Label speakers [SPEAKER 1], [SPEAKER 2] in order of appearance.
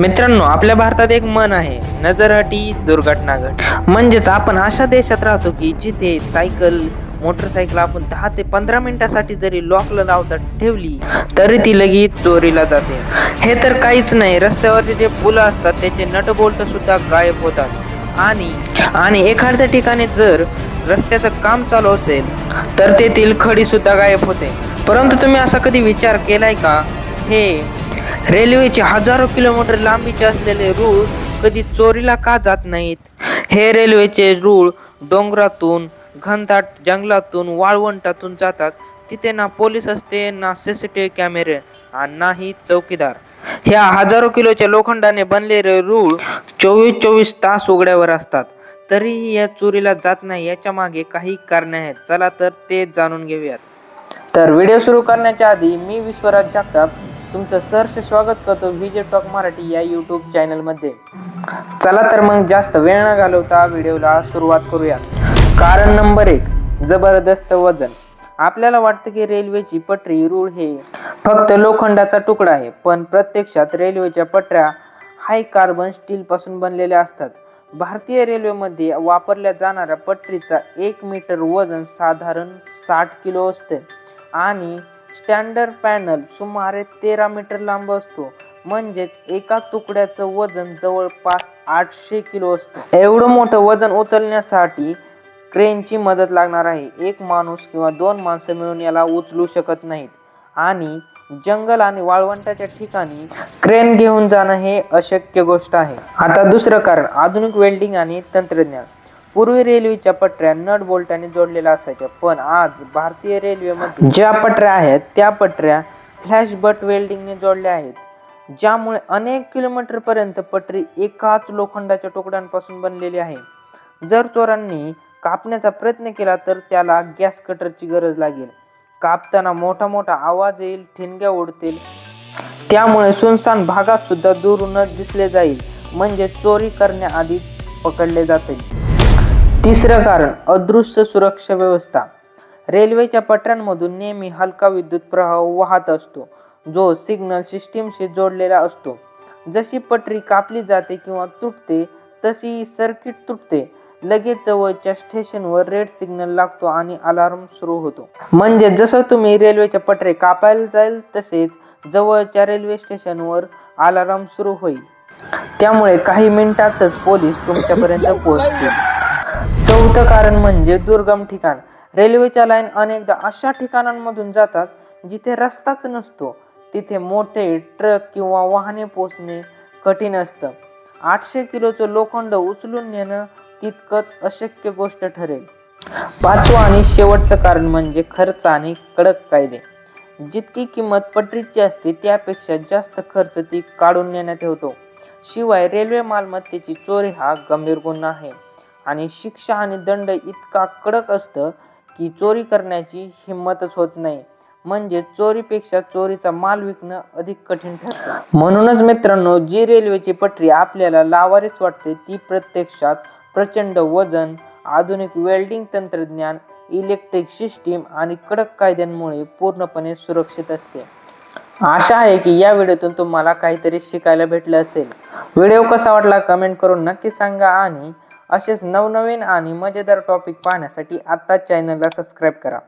[SPEAKER 1] मित्रांनो आपल्या भारतात एक मन आहे नजरहटी दुर्घटना घट. म्हणजेच आपण अशा देशात राहतो की जिथे सायकल मोटरसायकल आपण दहा ते पंधरा मिनिटासाठी जरी लॉकला लावता ठेवली तरी ती लगेच चोरीला जाते. हे तर काहीच नाही रस्त्यावरचे जे पुलं असतात त्याचे नटबोल्ट सुद्धा गायब होतात. आणि आणि एखाद्या ठिकाणी जर रस्त्याचं काम चालू असेल तर तेथील खडी सुद्धा गायब होते. परंतु तुम्ही असा कधी विचार केलाय का? हे रेल्वेचे हजारो किलोमीटर लांबीचे असलेले रूळ कधी चोरीला का जात नाहीत? हे रेल्वेचे रूळ डोंगरातून घनदाट जंगलातून वाळवंटातून जातात. तिथे ना पोलीस असते ना सी सी टी व्ही कॅमेरे आणि नाही चौकीदार. ह्या हजारो किलोच्या लोखंडाने बनलेले रूळ चोवीस चोवीस तास उघड्यावर असतात. तरीही या चोरीला जात नाही याच्या मागे काही कारणे आहेत. चला तर ते जाणून घेऊयात. तर व्हिडिओ सुरू करण्याच्या आधी मी विश्वराज जगताप तुमचं सहर्ष स्वागत करतो विजय टॉक मराठी या यूट्यूब चॅनलमध्ये चला तर मग जास्त वेळ न घालवता व्हिडिओला सुरुवात करूया. कारण नंबर एक जबरदस्त वजन. आपल्याला वाटतं की रेल्वेची पटरी रूळ हे फक्त लोखंडाचा तुकडा आहे पण प्रत्यक्षात रेल्वेच्या पटऱ्या हाय कार्बन स्टीलपासून बनलेल्या असतात. भारतीय रेल्वेमध्ये वापरल्या जाणाऱ्या पटरीचा एक मीटर वजन साधारण साठ किलो असते. आणि स्टँडर्ड पॅनल सुमारे तेरा मीटर लांब असतो. म्हणजेच एका तुकड्याचं वजन जवळपास आठशे किलो असतं. एवढं मोठं वजन उचलण्यासाठी क्रेनची मदत लागणार आहे. एक माणूस किंवा दोन माणसं मिळून याला उचलू शकत नाहीत. आणि जंगल आणि वाळवंटाच्या ठिकाणी क्रेन घेऊन जाणं हे अशक्य गोष्ट आहे. आता दुसरं कारण आधुनिक वेल्डिंग आणि तंत्रज्ञान. पूर्वी रेल्वेच्या पटऱ्या नट बोल्टाने जोडलेल्या असायच्या पण आज भारतीय रेल्वेमध्ये ज्या पटऱ्या आहेत त्या पटऱ्या फ्लॅश बट वेल्डिंगने जोडल्या आहेत ज्यामुळे अनेक किलोमीटर पर्यंत पटरी एकाच लोखंडाच्या तुकड्यांपासून बनलेली आहे. जर चोरांनी कापण्याचा प्रयत्न केला तर त्याला गॅस कटरची गरज लागेल. कापताना मोठा मोठा आवाज येईल ठिणग्या उडतील. त्यामुळे सुनसान भागात सुद्धा दूरूनच दिसले जाईल म्हणजे चोरी करण्याआधी पकडले जातील. तिसरं कारण अदृश्य सुरक्षा व्यवस्था. रेल्वेच्या पटऱ्यांमधून नेहमी हलका विद्युत प्रवाह वाहत असतो जो सिग्नल सिस्टीमशी जोडलेला असतो. जशी पटरी कापली जाते किंवा तुटते तशी सर्किट तुटते. लगेच जवळच्या स्टेशनवर रेड सिग्नल लागतो आणि अलार्म सुरू होतो. म्हणजे जसं तुम्ही रेल्वेच्या पटरे कापायला जाईल तसेच जवळच्या रेल्वे स्टेशनवर अलार्म सुरू होईल. त्यामुळे काही मिनिटातच पोलीस तुमच्यापर्यंत पोहोचतील. चौथं कारण म्हणजे दुर्गम ठिकाण. रेल्वेच्या लाईन अनेकदा अशा ठिकाणांमधून जातात जिथे रस्ताच नसतो. तिथे मोठे ट्रक किंवा वाहने पोचणे कठीण असतं. आठशे किलोचं लोखंड उचलून नेणं तितकंच अशक्य गोष्ट ठरेल. पाचवं आणि शेवटचं कारण म्हणजे खर्च आणि कडक कायदे. जितकी किंमत पटरीची असते त्यापेक्षा जास्त खर्च ती काढून नेण्यात होतो. शिवाय रेल्वे मालमत्तेची चोरी हा गंभीर गुन्हा आहे. आणि शिक्षा आणि दंड इतका कडक असतं की चोरी करण्याची हिंमतच होत नाही. म्हणजे चोरीपेक्षा चोरीचा माल विकणं अधिक कठीण ठरतं. म्हणूनच मित्रांनो जी रेल्वेची पटरी आपल्याला लावारीस वाटते ती प्रत्यक्षात प्रचंड वजन आधुनिक वेल्डिंग तंत्रज्ञान इलेक्ट्रिक सिस्टीम आणि कडक कायद्यांमुळे पूर्णपणे सुरक्षित असते. आशा आहे की या व्हिडिओतून तुम्हाला काहीतरी शिकायला भेटलं असेल. व्हिडिओ कसा वाटला कमेंट करून नक्की सांगा आणि असेच नवनवीन आणि मजेदार टॉपिक पाहण्यासाठी आत्ताच चॅनलला सबस्क्राईब करा.